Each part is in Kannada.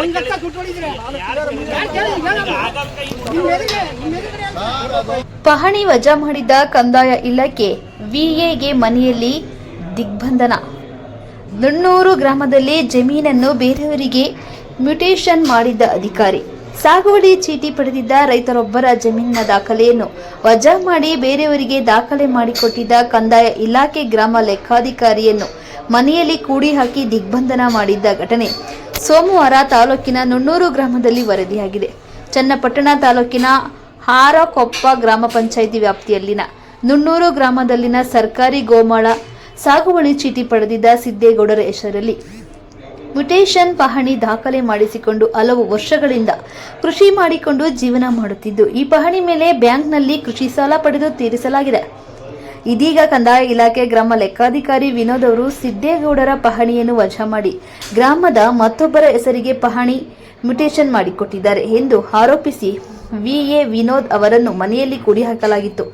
ಒಂದ್ ಲಕ್ಷ ದುಡ್ಡು ಹೊಡಿದ್ರೆ ಪಹಣಿ ವಜಾ ಮಾಡಿದ್ದ ಕಂದಾಯ ಇಲಾಖೆ ವಿಎಗೆ ಮನೆಯಲ್ಲಿ ದಿಗ್ಬಂಧನ. ನುಣ್ಣೂರು ಗ್ರಾಮದಲ್ಲಿ ಜಮೀನನ್ನು ಬೇರೆಯವರಿಗೆ ಮ್ಯೂಟೇಷನ್ ಮಾಡಿದ್ದ ಅಧಿಕಾರಿ. ಸಾಗುವಳಿ ಚೀಟಿ ಪಡೆದಿದ್ದ ರೈತರೊಬ್ಬರ ಜಮೀನಿನ ದಾಖಲೆಯನ್ನು ವಜಾ ಮಾಡಿ ಬೇರೆಯವರಿಗೆ ದಾಖಲೆ ಮಾಡಿಕೊಟ್ಟಿದ್ದ ಕಂದಾಯ ಇಲಾಖೆ ಗ್ರಾಮ ಲೆಕ್ಕಾಧಿಕಾರಿಯನ್ನು ಮನೆಯಲ್ಲಿ ಕೂಡಿ ಹಾಕಿ ದಿಗ್ಬಂಧನ ಮಾಡಿದ್ದ ಘಟನೆ. ಸೋಮವಾರ ತಾಲೂಕಿನ ನುಣ್ಣೂರು ಗ್ರಾಮದಲ್ಲಿ ವರದಿಯಾಗಿದೆ. ಚನ್ನಪಟ್ಟಣ ತಾಲೂಕಿನ ಹಾರಕೊಪ್ಪ ಗ್ರಾಮ ಪಂಚಾಯಿತಿ ವ್ಯಾಪ್ತಿಯಲ್ಲಿನ ನುಣ್ಣೂರು ಗ್ರಾಮದಲ್ಲಿನ ಸರ್ಕಾರಿ ಗೋಮಾಳ ಸಾಗುವಳಿ ಚೀಟಿ ಪಡೆದಿದ್ದ ಸಿದ್ದೇಗೌಡರ ಹೆಸರಲ್ಲಿ ಮ್ಯುಟೇಷನ್ ಪಹಣಿ ದಾಖಲೆ ಮಾಡಿಸಿಕೊಂಡು ಹಲವು ವರ್ಷಗಳಿಂದ ಕೃಷಿ ಮಾಡಿಕೊಂಡು ಜೀವನ ಮಾಡುತ್ತಿದ್ದು, ಈ ಪಹಣಿ ಮೇಲೆ ಬ್ಯಾಂಕ್ನಲ್ಲಿ ಕೃಷಿ ಸಾಲ ಪಡೆದು ತೀರಿಸಲಾಗಿದೆ. ಇದೀಗ ಕಂದಾಯ ಇಲಾಖೆ ಗ್ರಾಮ ಲೆಕ್ಕಾಧಿಕಾರಿ ವಿನೋದ್ ಅವರು ಸಿದ್ದೇಗೌಡರ ಪಹಣಿಯನ್ನು ವಜಾ ಮಾಡಿ ಗ್ರಾಮದ ಮತ್ತೊಬ್ಬರ ಹೆಸರಿಗೆ ಪಹಣಿ ಮ್ಯುಟೇಷನ್ ಮಾಡಿಕೊಟ್ಟಿದ್ದಾರೆ ಎಂದು ಆರೋಪಿಸಿ ವಿಎ ವಿನೋದ್ ಅವರನ್ನು ಮನೆಯಲ್ಲಿ ಕೂಡಿ ಹಾಕಲಾಗಿತ್ತು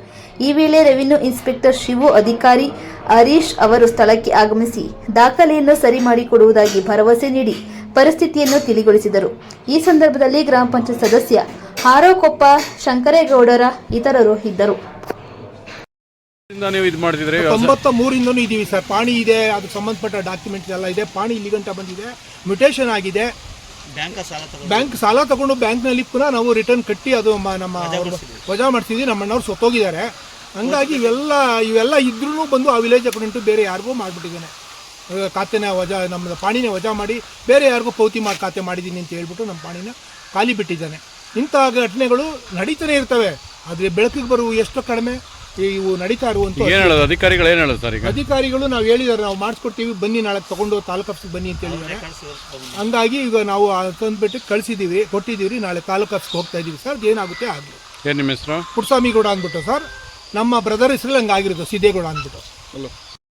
ಈ ವೇಳೆ ರೆವಿನ್ಯೂ ಇನ್ಸ್ಪೆಕ್ಟರ್ ಶಿವು ಅಧಿಕಾರಿ ಹರೀಶ್ ಅವರು ಸ್ಥಳಕ್ಕೆ ಆಗಮಿಸಿ ದಾಖಲೆಯನ್ನು ಸರಿ ಮಾಡಿಕೊಡುವುದಾಗಿ ಭರವಸೆ ನೀಡಿ ಪರಿಸ್ಥಿತಿಯನ್ನು ತಿಳಿಗೊಳಿಸಿದರು. ಈ ಸಂದರ್ಭದಲ್ಲಿ ಗ್ರಾಮ ಪಂಚಾಯತ್ ಸದಸ್ಯ ಹಾರೋಕೊಪ್ಪ ಶಂಕರೇಗೌಡರ ಇತರರು ಇದ್ದರು. ಇಂದ ನೀವು ಇದು ಮಾಡ್ತಿದ್ರೆ? ತೊಂಬತ್ತ ಮೂರಿಂದನೂ ಇದೀವಿ ಸರ್. ಪಾಣಿ ಇದೆ ಅದಕ್ಕೆ ಸಂಬಂಧಪಟ್ಟ ಡಾಕ್ಯುಮೆಂಟ್ಸ್ ಎಲ್ಲ ಇದೆ. ಪಾಣಿ ಇಲ್ಲಿ ಗಂಟ ಬಂದಿದೆ. ಮ್ಯುಟೇಷನ್ ಆಗಿದೆ. ಬ್ಯಾಂಕ್ ಸಾಲ ತಗೊಂಡು. ಬ್ಯಾಂಕ್ನಲ್ಲಿ ಪುನಃ ನಾವು ರಿಟರ್ನ್ ಕಟ್ಟಿ ಅದು ಮ- ನಮ್ಮ ವಜಾ ಮಾಡ್ತಿದ್ವಿ ನಮ್ಮ ಅಣ್ಣವ್ರು ಸತ್ತೋಗಿದ್ದಾರೆ. ಹಂಗಾಗಿ ಇವೆಲ್ಲ ಇವೆಲ್ಲ ಇದ್ರೂ ಬಂದು ಆ ವಿಲೇಜ್ ಅಕೌಂಟು ಬೇರೆ ಯಾರಿಗೂ ಮಾಡಿಬಿಟ್ಟಿದ್ದಾನೆ. ಖಾತೆನ ವಜಾ ನಮ್ಮ ಪಾಣಿನ ವಜಾ ಮಾಡಿ ಬೇರೆ ಯಾರಿಗೂ ಪೌತಿ ಮಾಡಿ ಖಾತೆ ಮಾಡಿದ್ದೀನಿ ಅಂತ ಹೇಳ್ಬಿಟ್ಟು ನಮ್ಮ ಪಾಣಿನ ಖಾಲಿ ಬಿಟ್ಟಿದ್ದಾನೆ. ಇಂಥ ಘಟನೆಗಳು ನಡೀತಾನೆ ಇರ್ತವೆ. ಆದರೆ ಬೆಳಕಿಗೆ ಬರುವ ಎಷ್ಟು ಕಡಿಮೆ? ಇವು ನಡೀತಾ ಇರುವಂತ ಏನು ಹೇಳೋದು? ಅಧಿಕಾರಿಗಳು ಏನು ಹೇಳೋದು ಸರ್ ಈಗ? ಅಧಿಕಾರಿಗಳು ನಾವು ಹೇಳಿದಾರೆ ನಾವು ಮಾಡಿಸ್ಕೊಡ್ತೀವಿ ಬನ್ನಿ ನಾಳೆ ತಗೊಂಡು ತಾಲೂಕು ಆಫೀಸ್ಗೆ ಬನ್ನಿ ಅಂತ ಹೇಳಿದ್ದಾರೆ ಹಂಗಾಗಿ ಈಗ ನಾವು ತಂದ್ಬಿಟ್ಟು ಕಳಿಸಿದ್ದೀವಿ ಕೊಟ್ಟಿದ್ದೀವಿ ನಾಳೆ ತಾಲೂಕು ಆಫೀಸ್ಗೆ ಹೋಗ್ತಾ ಇದ್ದೀವಿ ಸರ್ ಏನಾಗುತ್ತೆ ಆಗಲಿ. ಏನು ನಿಮ್ಮ ಹೆಸರು? ಪುಟ್ಸ್ವಾಮಿ ಗೌಡ ಅಂದ್ಬಿಟ್ಟು ಸರ್ ನಮ್ಮ ಬ್ರದರ್ ಹೆಸರಲ್ಲಿ ಹಂಗೆ ಆಗಿರೋದು ಸಿದ್ದೇಗೌಡ ಅಂದ್ಬಿಟ್ಟು. ಹಲೋ.